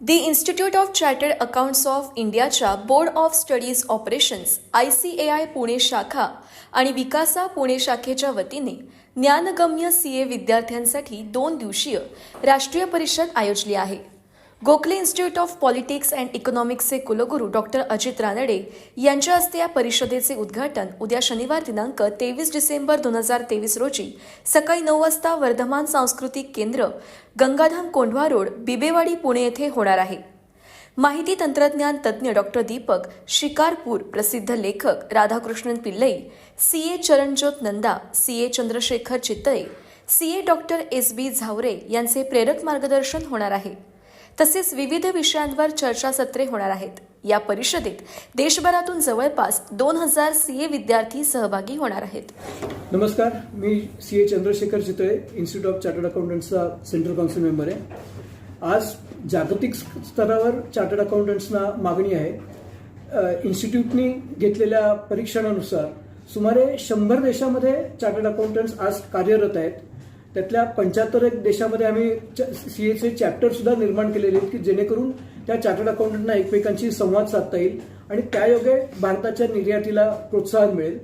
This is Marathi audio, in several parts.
The institute of chartered accounts of इंडियाच्या board of studies operations I C A I Pune शाखा आणि विकासा पुणे शाखेच्या वतीने ज्ञानगम्य सी ए विद्यार्थ्यांसाठी दोन दिवसीय राष्ट्रीय परिषद आयोजली आहे. Gokhale institute of politics and इकॉनॉमिक्सचे कुलगुरू डॉक्टर अजित रानडे यांच्या हस्ते या परिषदेचे उद्घाटन उद्या शनिवार दिनांक तेवीस डिसेंबर दोन हजार तेवीस रोजी सकाळी नऊ वाजता वर्धमान सांस्कृतिक केंद्र गंगाधाम कोंढवा रोड बिबेवाडी पुणे येथे होणार आहे. माहिती तंत्रज्ञान तज्ज्ञ डॉक्टर दीपक शिकारपूर प्रसिद्ध लेखक Radhakrishnan Pillai C A Charanjyot Nanda C A Chandrashekhar Chitale C A doctor S B Zaware यांचे प्रेरक मार्गदर्शन होणार आहे. तसेच विविध विषयांवर चर्चासत्रे होणार आहेत. या परिषदेत देशभरातून जवळपास दोन हजार सी ए विद्यार्थी सहभागी होणार आहेत. नमस्कार मी C A Chandrashekhar Chitale institute of chartered अकाउंटंट्सचा central council member आहे. आज जागतिक स्तरावर चार्टर्ड अकाउंटंट्सना मागणी आहे. इन्स्टिट्यूटनी घेतलेल्या परीक्षणानुसार सुमारे शंभर देशामध्ये चार्टर्ड अकाउंटंट्स आज कार्यरत आहेत. त्यातल्या पंच्याहत्तर एक देशामध्ये आम्ही सी एचे चॅप्टर सुद्धा निर्माण केलेले आहेत की जेणेकरून त्या चार्टर्ड अकाउंटंटना एकमेकांशी संवाद साधता येईल आणि त्यायोगे भारताच्या निर्यातीला प्रोत्साहन मिळेल.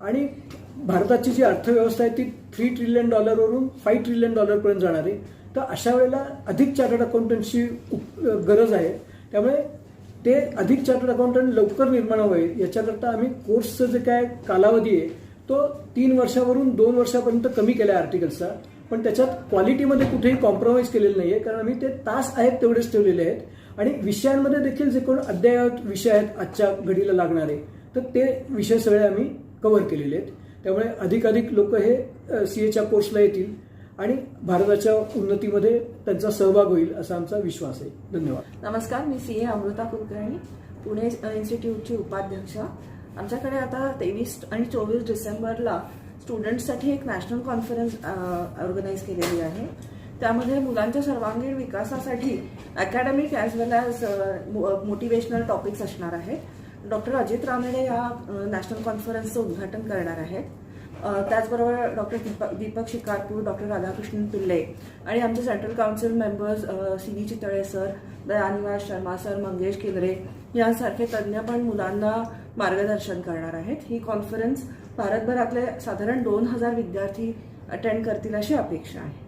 आणि भारताची जी अर्थव्यवस्था आहे ती थ्री ट्रिलियन डॉलरवरून फाईव्ह ट्रिलियन डॉलरपर्यंत जाणार आहे. तर अशा वेळेला अधिक चार्टर्ड अकाउंटंटची उप- गरज आहे. त्यामुळे ते अधिक चार्टर्ड अकाउंटंट लवकर निर्माण व्हावे याच्याकरता आम्ही कोर्सचं जे काय कालावधी आहे तो तीन वर्षावरून दोन वर्षापर्यंत कमी केला आहे आर्टिकल्सचा पण त्याच्यात क्वालिटीमध्ये कुठेही कॉम्प्रोमाइज केलेलं नाहीये कारण आम्ही ते तास आहेत तेवढेच ठेवलेले आहेत. आणि विषयांमध्ये देखील जे कोण अद्ययावत विषय आहेत आजच्या घडीला लागणारे तर ते विषय सगळे आम्ही कव्हर केलेले आहेत. त्यामुळे अधिकाधिक लोक हे सी एच्या कोर्सला येतील आणि भारताच्या उन्नतीमध्ये त्यांचा सहभाग होईल असा आमचा विश्वास आहे. धन्यवाद. नमस्कार मी सी ए अमृता कुलकर्णी पुणे इन्स्टिट्यूटची उपाध्यक्ष. आमच्याकडे आता तेवीस आणि चोवीस डिसेंबरला स्टुडंट्ससाठी एक नॅशनल कॉन्फरन्स ऑर्गनाईज केलेली आहे. त्यामध्ये मुलांच्या सर्वांगीण विकासासाठी academic as well as motivational topics असणार आहेत. डॉक्टर अजित रानडे या नॅशनल कॉन्फरन्सचं उद्घाटन करणार आहेत. त्याचबरोबर डॉक्टर दीपक दीपक शिकारपूर डॉक्टर राधाकृष्णन पिल्ले आणि आमचे central council members C V Chitale sir Dayanivas Sharma sir Mangesh Kendre यांसारखे तज्ज्ञ पण मुलांना मार्गदर्शन करणार आहेत. ही कॉन्फरन्स भारतभरातले साधारण दोन हजार विद्यार्थी अटेंड करतील अशी अपेक्षा आहे.